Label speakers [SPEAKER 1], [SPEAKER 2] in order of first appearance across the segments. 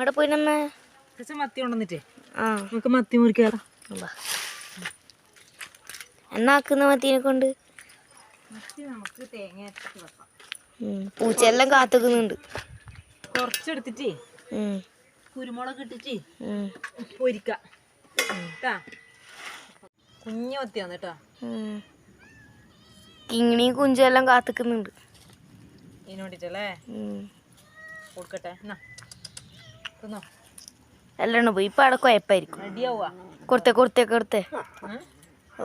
[SPEAKER 1] ഇവിടെ
[SPEAKER 2] കുറച്ച് മത്തി കൊണ്ടുവന്നിട്ടേ.
[SPEAKER 1] ആ.
[SPEAKER 2] നമുക്ക് മത്തി മുറിക്കാറാം.
[SPEAKER 1] എന്നാക്കുന്ന മത്തിനെ കൊണ്ട്?
[SPEAKER 2] നമുക്ക് തേങ്ങ.
[SPEAKER 1] പൂച്ചയെല്ലാം കാത്തുക്കുന്നുണ്ട്.
[SPEAKER 2] കുറച്ചെടുത്തിട്ടേ കുരുമുളക് ഇട്ടിട്ട്
[SPEAKER 1] ഉം.
[SPEAKER 2] പൊരിക്കാം. കേട്ടാ കുഞ്ഞു മത്തിയാണ് കേട്ടോ
[SPEAKER 1] ഉം. കിങ്ങിണിയും കുഞ്ചും എല്ലാം കാത്തുക്കുന്നുണ്ട്.
[SPEAKER 2] ഇതിന് വേണ്ടിട്ടല്ലേ? കൊടുക്കട്ടെ. എന്നാ.
[SPEAKER 1] എല്ലാം പോയി. ഇപ്പൊ അവിടെ കുഴപ്പമായിരിക്കും. കൊടുത്തേ കൊടുത്തേ കൊടുത്തേ.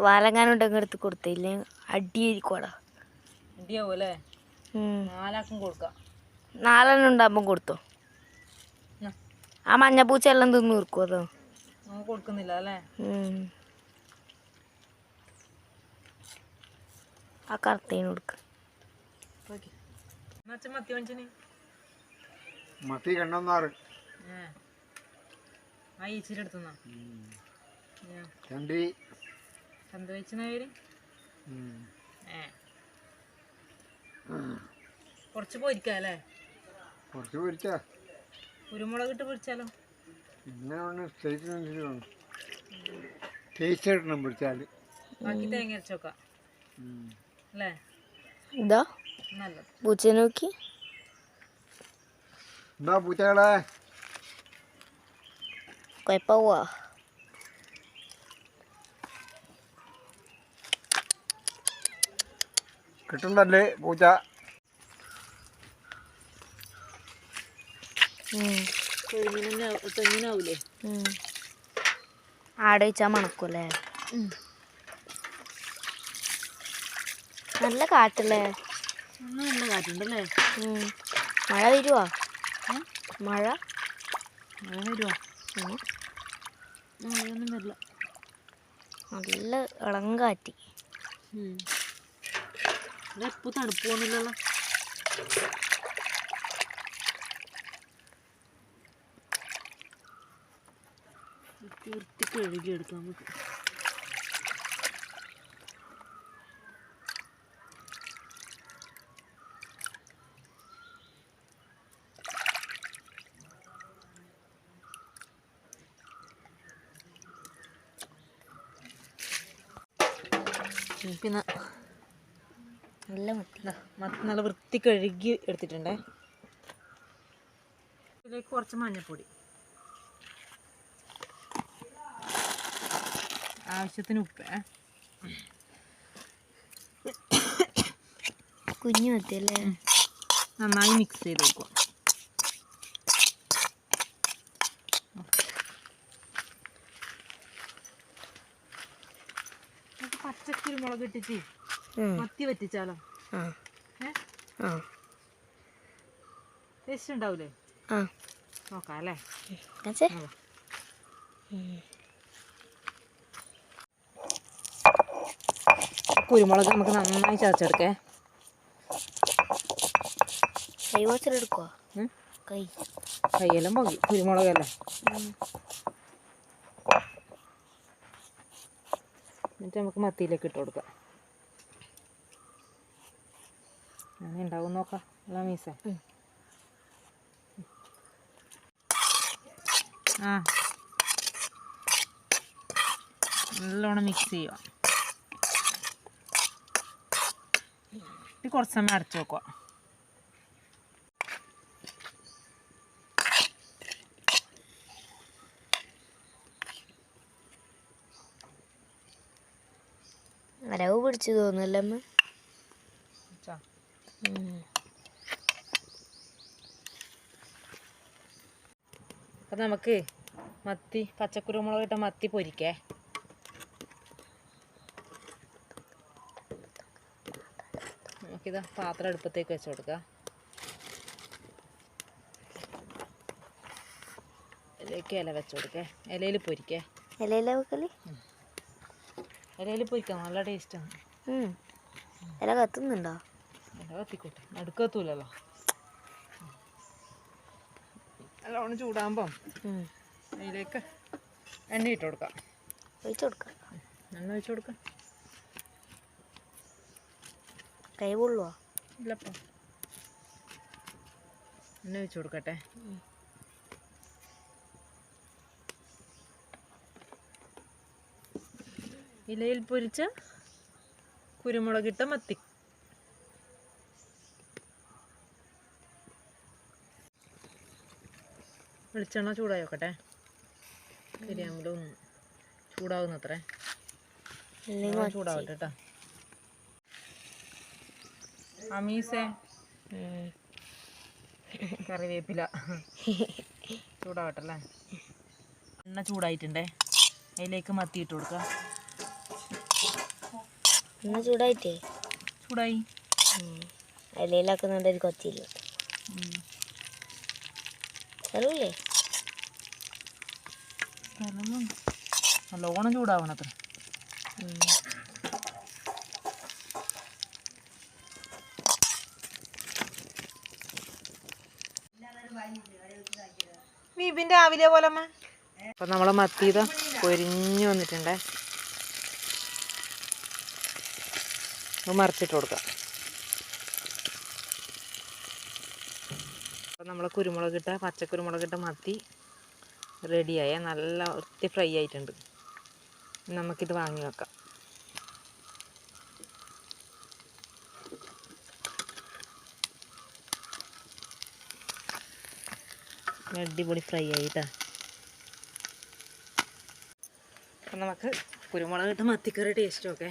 [SPEAKER 1] വാലങ്ങാനുണ്ടെങ്കിൽ എടുത്ത് കൊടുത്തേ. ഇല്ലേ? അടിയായിരിക്കും അവിടെ.
[SPEAKER 2] റെഡിയാവും നാലാക്കും കൊടുക്കാം.
[SPEAKER 1] നാലെണ്ണം ഉണ്ടാകുമ്പം കൊടുത്തോ?
[SPEAKER 2] ആ
[SPEAKER 1] ആ മഞ്ഞപ്പൂച്ച എല്ലാം തിന്നു തീർക്കും അതോ?
[SPEAKER 2] കൊടുക്കുന്നില്ല അല്ലേ?
[SPEAKER 1] ആ കറുത്തേന് കൊടുക്ക.
[SPEAKER 2] മത്തി കണ്ണൊന്നാറ് ആ ഈച്ചിരി എടുത്തുന്നാ.
[SPEAKER 3] ചണ്ടി
[SPEAKER 2] എന്ത് വെച്ചിന പേര് ഏ. കുറച്ച് പൊരിക്കാം അല്ലേ?
[SPEAKER 3] കുറച്ച് പൊരിച്ചാ.
[SPEAKER 2] കുരുമുളക് ഇട്ട് പൊരിച്ചാലോ?
[SPEAKER 3] ഇങ്ങനെ ടേസ്റ്റ് പൊരിച്ചാൽ
[SPEAKER 2] ബാക്കി തേങ്ങ അല്ലേ?
[SPEAKER 1] ഇതാ പൂച്ച നോക്കി.
[SPEAKER 3] എന്താ പൂച്ചകളെ?
[SPEAKER 1] കുഴപ്പമാവാ
[SPEAKER 3] കിട്ടണ്ടല്ലേ പൂച്ച
[SPEAKER 2] കൊഴുമീനെ തെങ്ങിനാവൂലേ?
[SPEAKER 1] ആടെ വെച്ചാൽ മണക്കൂല്ലേ? നല്ല കാറ്റല്ലേ
[SPEAKER 2] നല്ല കാറ്റുണ്ടല്ലേ.
[SPEAKER 1] മഴ വരുവാ? മഴ?
[SPEAKER 2] മഴ വരുവാ?
[SPEAKER 1] ഉം.
[SPEAKER 2] മഴയൊന്നും വരില്ല.
[SPEAKER 1] നല്ല ഇളം തണുപ്പൊന്നുമില്ലല്ലോ
[SPEAKER 2] എപ്പോ തണുപ്പ് പോകുന്നില്ലല്ലോ വൃത്തി വൃത്തി കഴുകി എടുക്കാം നമുക്ക് പിന്നെ
[SPEAKER 1] നല്ല മത്തി
[SPEAKER 2] മത്തി നല്ല വൃത്തി കഴുകി എടുത്തിട്ടുണ്ടേ. ഇതിലേക്ക് കുറച്ച് മഞ്ഞൾപ്പൊടി ആവശ്യത്തിന് ഉപ്പ്.
[SPEAKER 1] കുഞ്ഞു മത്തി അല്ലേ
[SPEAKER 2] നന്നായി മിക്സ് ചെയ്ത് വെക്കുക. നമുക്ക് മുളക് ഇട്ടിട്ട് മത്തി
[SPEAKER 1] ആ.
[SPEAKER 2] ടേസ്റ്റ് ഉണ്ടാവൂലേ?
[SPEAKER 1] ആ.
[SPEAKER 2] നോക്കാം അല്ലേ?
[SPEAKER 1] എന്നുവെച്ചേ?
[SPEAKER 2] കുരുമുളക് നമുക്ക് നന്നായി ചതച്ചെടുക്കേ.
[SPEAKER 1] കൈ വച്ചിട്ടെടുക്കുവാ
[SPEAKER 2] ഉം.
[SPEAKER 1] കൈ.
[SPEAKER 2] കയ്യെല്ലാം പോകി കുരുമുളകല്ലേ? എന്നിട്ട് നമുക്ക് മത്തിയിലേക്ക് ഇട്ട് കൊടുക്കാം. അങ്ങനെ ഉണ്ടാവും നോക്കാം. അല്ല മീസ? ആ. നല്ലോണം മിക്സ് ചെയ്യുക. ഇത് കുറച്ച് സമയം അടച്ചു വെക്കുക
[SPEAKER 1] വരവ് പിടിച്ചു തോന്നല്ലേ അമ്മ.
[SPEAKER 2] അപ്പം നമുക്ക് മത്തി പച്ചക്കുരുമുളക് ഇട്ട മത്തി പൊരിക്കേ. നമുക്കിത് പാത്രം അടുപ്പത്തേക്ക് വെച്ച് കൊടുക്കാം. ഇതിലേക്ക് ഇല വെച്ച് കൊടുക്കേ. ഇലയിൽ പൊരിക്കേ.
[SPEAKER 1] ഇലയില വെക്കൽ?
[SPEAKER 2] ഇലയിൽ പോയിക്കാം നല്ല ടേസ്റ്റാണ്.
[SPEAKER 1] ഇല കത്തുന്നുണ്ടോ?
[SPEAKER 2] ഇല കത്തിക്കോട്ടെ. നടുക്കത്തൂലല്ലോ നല്ലോണം ചൂടാകുമ്പം. അതിലേക്ക് എണ്ണ ഇട്ട് കൊടുക്കാം.
[SPEAKER 1] ഒഴിച്ചു കൊടുക്കാം.
[SPEAKER 2] എണ്ണ ഒഴിച്ചു കൊടുക്കാം.
[SPEAKER 1] കൈ പൊള്ളുവാ?
[SPEAKER 2] ഇല്ലപ്പം. എണ്ണ ഒഴിച്ചു കൊടുക്കട്ടെ. ഇലയിൽ പൊരിച്ച കുരുമുളകിട്ട മത്തി. വെളിച്ചെണ്ണ ചൂടായി നോക്കട്ടെ കരിയാമ്പലും ചൂടാവുന്നത്രേ
[SPEAKER 1] അത്ര
[SPEAKER 2] ചൂടാവട്ടെ കേട്ടോ അമീസേ. കറിവേപ്പില. ചൂടാവട്ടല്ലേ? എണ്ണ ചൂടായിട്ടുണ്ടേ. അതിലേക്ക് മത്തി ഇട്ട് കൊടുക്കുക.
[SPEAKER 1] എന്നാ ചൂടായിട്ടേ?
[SPEAKER 2] ചൂടായി.
[SPEAKER 1] ഇലയിലാക്കുന്നുണ്ട് ഒരു കൊത്തിയില്ല സ്ഥലമില്ലേ
[SPEAKER 2] നല്ലോണം ചൂടാവണ അത്ര വിപിൻ രാവിലെ പോലെ അപ്പൊ നമ്മളെ മത്തീത പൊരിഞ്ഞു വന്നിട്ടുണ്ടേ ഇത് മറിച്ചിട്ട് കൊടുക്കാം. അപ്പം നമ്മൾ കുരുമുളകിട്ട പച്ചക്കുരുമുളകിട്ട മത്തി റെഡിയായ നല്ല വൃത്തി ഫ്രൈ ആയിട്ടുണ്ട്. നമുക്കിത് വാങ്ങി വെക്കാം. അടിപൊളി ഫ്രൈ ആയിട്ടാ. അപ്പം നമുക്ക് കുരുമുളക് ഇട്ട് മത്തിക്കറി ടേസ്റ്റ് ഒക്കെ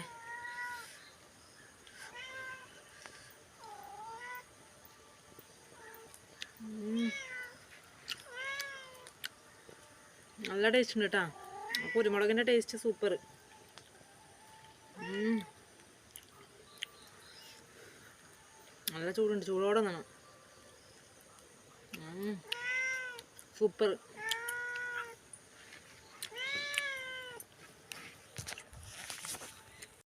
[SPEAKER 2] നല്ല ടേസ്റ്റ് ഉണ്ട് കേട്ടോ കുരുമുളകിന്റെ ടേസ്റ്റ് സൂപ്പർ നല്ല ചൂടുണ്ട്. ചൂടോടെ നിന്നു സൂപ്പർ